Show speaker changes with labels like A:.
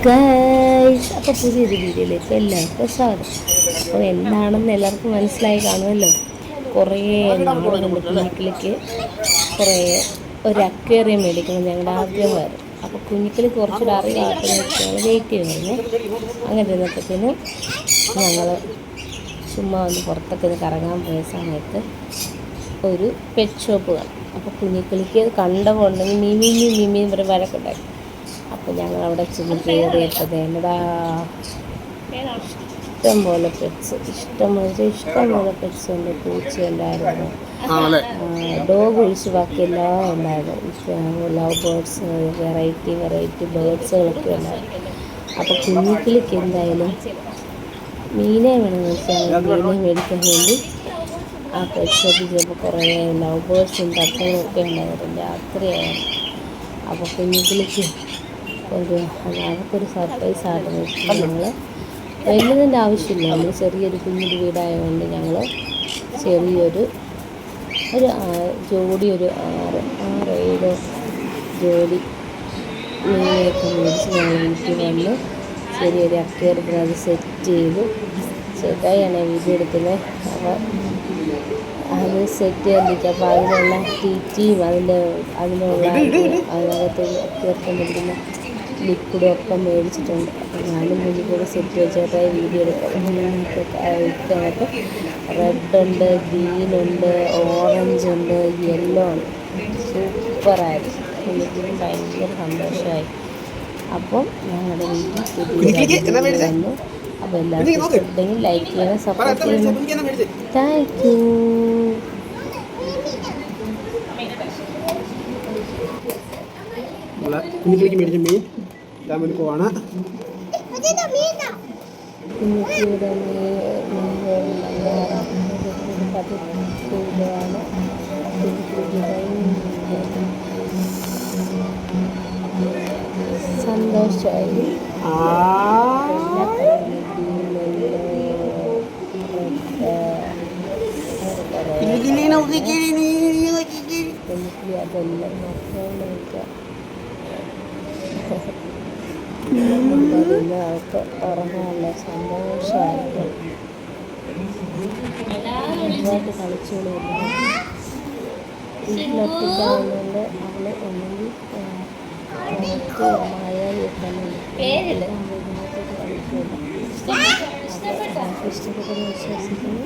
A: Guys അപ്പോൾ പുതിയൊരു വീഡിയോയിലേക്ക് എല്ലാവർക്കും സ്വാഗതം അപ്പോൾ എന്താണെന്ന് എല്ലാവർക്കും മനസ്സിലായി കാണുമല്ലോ കുറേ നാളുകൊണ്ട് കുഞ്ഞിക്കിളിക്ക് കുറേ ഒരു അക്വേറിയം മേടിക്കണം ഞങ്ങളുടെ ആഗ്രഹമായിരുന്നു അപ്പോൾ കുഞ്ഞിക്കിളി കുറച്ചുകൂടെ അറിയാത്ത വെയിറ്റ് ചെയ്യുമായിരുന്നു അങ്ങനെ ഇരുന്നപ്പോഴത്തേനും ഞങ്ങൾ ചുമ്മാ ഒന്ന് പുറത്തൊക്കെ ഇത് കറങ്ങാൻ പോയ സമയത്ത് ഒരു പെറ്റ് ഷോപ്പ് കാണും അപ്പോൾ കുഞ്ഞിക്കിളിക്ക് കണ്ടവുണ്ടെങ്കിൽ മിമി മിമി ഇവരെ വരക്കുണ്ടായി അപ്പോൾ ഞങ്ങൾ അവിടെ ചെന്ന് കയറിയപ്പോൾ എന്നതാ ഇഷ്ടം പോലെ പെറ്റ്സ് ഇഷ്ടം പോലെ ഇഷ്ടം പോലെ പെറ്റ്സ് ഉണ്ട് പൂച്ച ഉണ്ടായിരുന്നു ഡോഗ് ഒഴിച്ച് ബാക്കിയെല്ലാം ഉണ്ടായിരുന്നു. ലവ് ബേർഡ്സ് വെറൈറ്റി വെറൈറ്റി ബേർഡ്സുകളൊക്കെ ഉണ്ടായിരുന്നു അപ്പോൾ കുഞ്ഞിക്കിളിക്ക് എന്തായാലും മീനെ വേണമെന്ന് വെച്ചാൽ മീനെ മേടിക്കാൻ വേണ്ടി. ആ പെറ്റ്സൊക്കെ ചിലപ്പോൾ കുറേ ലവ് ബേർഡ്സും തത്തകളും ഒക്കെ ഉണ്ടായിരുന്നു. രാത്രിയായിരുന്നു അപ്പോൾ കുഞ്ഞിക്കിളിക്ക് ഒരു അവർക്കൊരു സർപ്രൈസ് ആയിട്ട് ഞങ്ങൾ വലിയതിന്റെ ആവശ്യമില്ല. നമ്മൾ ചെറിയൊരു കുഞ്ഞൊരു വീടായതുകൊണ്ട് ഞങ്ങൾ ചെറിയൊരു ഒരു ജോഡി ഒരു ആറ് ആറ് ഏഴ് ജോഡി മീനൊക്കെ മേടിച്ച് ഞങ്ങൾ വീട്ടിൽ വന്ന് ചെറിയൊരു അക്വേറിയത്തിൽ അത് സെറ്റ് ചെയ്തു. ചെറുതായാണ് വീഡിയോ എടുക്കുന്നത്. അപ്പോൾ അത് സെറ്റ് ചെയ്തിരിക്കുക അപ്പോൾ അതിനുള്ള തീറ്റിയും അതിന്റെ അതിനുള്ള അതിനകത്ത് അതിനകത്ത് ചേർക്കൊണ്ടിരിക്കുന്ന ലിക്വിഡും ഒക്കെ മേടിച്ചിട്ടുണ്ട്. അപ്പോൾ ഞാനും മുന്നിൽ കൂടെ സെറ്റ് വെച്ചിട്ടായി വീഡിയോ എടുക്കാം. റെഡ് ഉണ്ട് ഗ്രീൻ ഉണ്ട് ഓറഞ്ച് ഉണ്ട് യെല്ലോ ഉണ്ട് സൂപ്പറായിരുന്നു എനിക്കും ഭയങ്കര സന്തോഷമായി. അപ്പം ഞങ്ങളുടെ വീട്ടിൽ വന്നു. അപ്പോൾ എല്ലാവർക്കും ലൈക്ക് ചെയ്യണം സപ്പോർട്ട് ചെയ്യണം. താങ്ക് യു
B: കുഞ്ഞിക്കിളിക്ക് മേടിച്ച മീൻ. ഇതാ വേണ്ടി പോവാണ്
A: സന്തോഷമായി. അതെല്ലാം നോക്കാൻ അതെല്ലാം അതിന് അവർക്ക് ഉറങ്ങാനുള്ള സന്തോഷമായിട്ട് നന്നായിട്ട് കളിച്ചോളൂ വീട്ടിലൊറ്റയ്ക്കാവുന്നതുകൊണ്ട് അവൾ ഒന്നെങ്കിൽ പേരില്ല. ഇഷ്ടപ്പെട്ടെന്ന് വിശ്വസിക്കുന്നു.